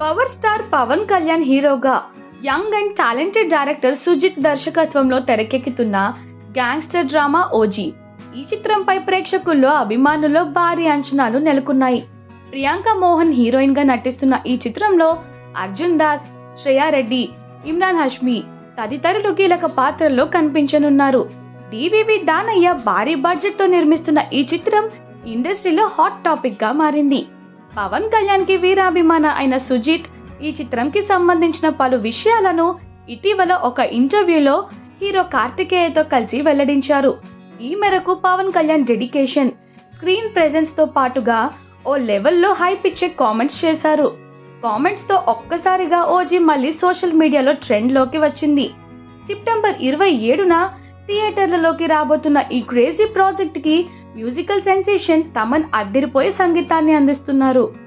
Power star Pawan Kalyan హీరోగా young and talented director Sujith దర్శకత్వంలో తెరకెక్కుతున్న గ్యాంగ్స్టర్ డ్రామా ఓజీ. ఈ చిత్రంపై ప్రేక్షకుల్లో అభిమానుల్లో భారీ అంచనాలు నెలకొన్నాయి. ప్రియాంక మోహన్ హీరోయిన్గా నటిస్తున్న ఈ చిత్రంలో అర్జున్ దాస్ శ్రేయా రెడ్డి ఇమ్రాన్ హష్మి తదితరులు కీలక పాత్రల్లో కనిపించనున్నారు. డివివి దానయ్య భారీ బడ్జెట్తో నిర్మిస్తున్న ఈ చిత్రం ఇండస్ట్రీలో హాట్ టాపిక్గా మారింది. పవన్ కళ్యాణ్కి వీరాభిమాన అయిన సుజిత్ ఈ చిత్రంకి సంబంధించిన పలు విషయాలను ఇటీవల ఒక ఇంటర్వ్యూలో హీరో కార్తికేయతో కలిసి వెల్లడించారు. ఈ మేరకు పవన్ కళ్యాణ్ డెడికేషన్ స్క్రీన్ ప్రెజెన్స్తో పాటుగా ఓ లెవెల్లో హైప్ ఇచ్చే కామెంట్స్ చేశారు. కామెంట్స్తో ఒక్కసారిగా ఓజీ మళ్ళీ సోషల్ మీడియాలో ట్రెండ్లోకి వచ్చింది. సెప్టెంబర్ ఇరవై ఏడున థియేటర్లలోకి రాబోతున్న ఈ క్రేజీ ప్రాజెక్ట్కి మ్యూజికల్ సెన్సేషన్ తమన్ అద్దరిపోయే సంగీతాన్ని అందిస్తున్నారు.